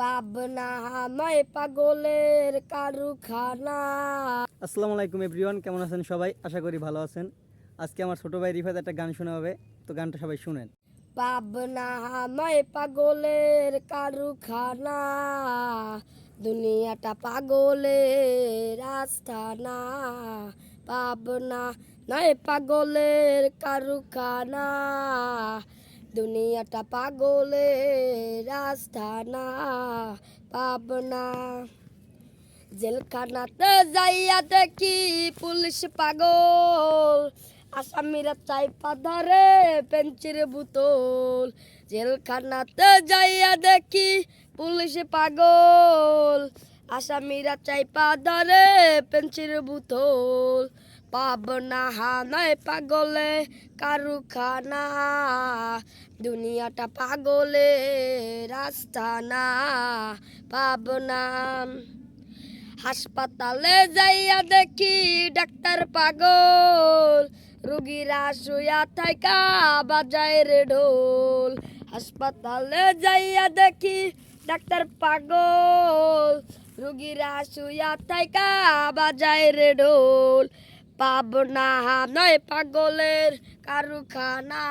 পাবনা নয় পাগলের কারুখানা। আসসালামু আলাইকুম এভরিওয়ান কেমন আছেন সবাই? আশা করি ভালো আছেন। আজকে আমার ছোট ভাই রিফাত একটা গান শোনা হবে তো গানটা সবাই শুনেন। পাবনা নয় পাগলের কারুখানা। দুনিয়াটা পাগলের আস্থানা পাবনা নয় পাগলের কারুখানা। দুনিয়াটা পাগলের আস্থানা পাবনা। জেলখানাতে যাইয়া দেখি পুলিশ পাগল। আসামিরা চাইপা ধরে পেঞ্চির বোতল। জেলখানাতে যাইয়া দেখি পুলিশ পাগল। আসামিরা চাইপা ধরে পেঞ্চির বোতল। পাবনা হানায় পাগলে, কারুখানা। দুনিয়াটা পাগলে রাস্তানা পাবনা হাসপাতালে যাইয়া দেখি ডাক্তার পাগল, রুগীরা শুয়া থাকা বাজায় রে ঢোল। হাসপাতালে যাইয়া দেখি ডাক্তার পাগল, রুগীরা শুয়া থাকা বাজায় রে ঢোল। পাবনা নয় পাগলের কারুখানা।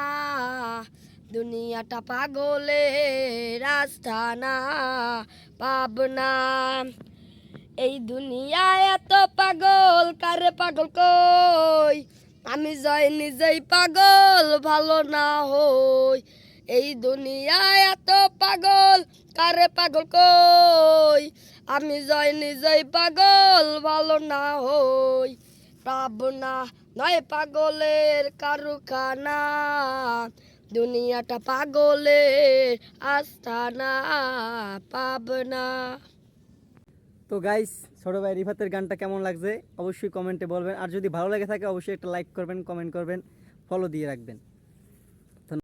দুনিয়াটা পাগলের আস্থানা পাবনা, এই দুনিয়ায় এত পাগল, কারে পাগল কই? আমি যাই নিজেই পাগল, ভালো না হই। এই দুনিয়ায় এত পাগল, কারে পাগল কই? আমি যাই নিজেই পাগল, ভালো না হই। পাবনা নয় পাগলের কারুখানা দুনিয়াটা পাগলের আস্তানা, পাবনা। তো গাইস ছোট ভাই রিফাতের গানটা কেমন লাগছে? অবশ্যই কমেন্টে বলবেন। আর যদি ভালো লেগে থাকে, অবশ্যই একটা লাইক করবেন কমেন্ট করবেন ফলো দিয়ে রাখবেন।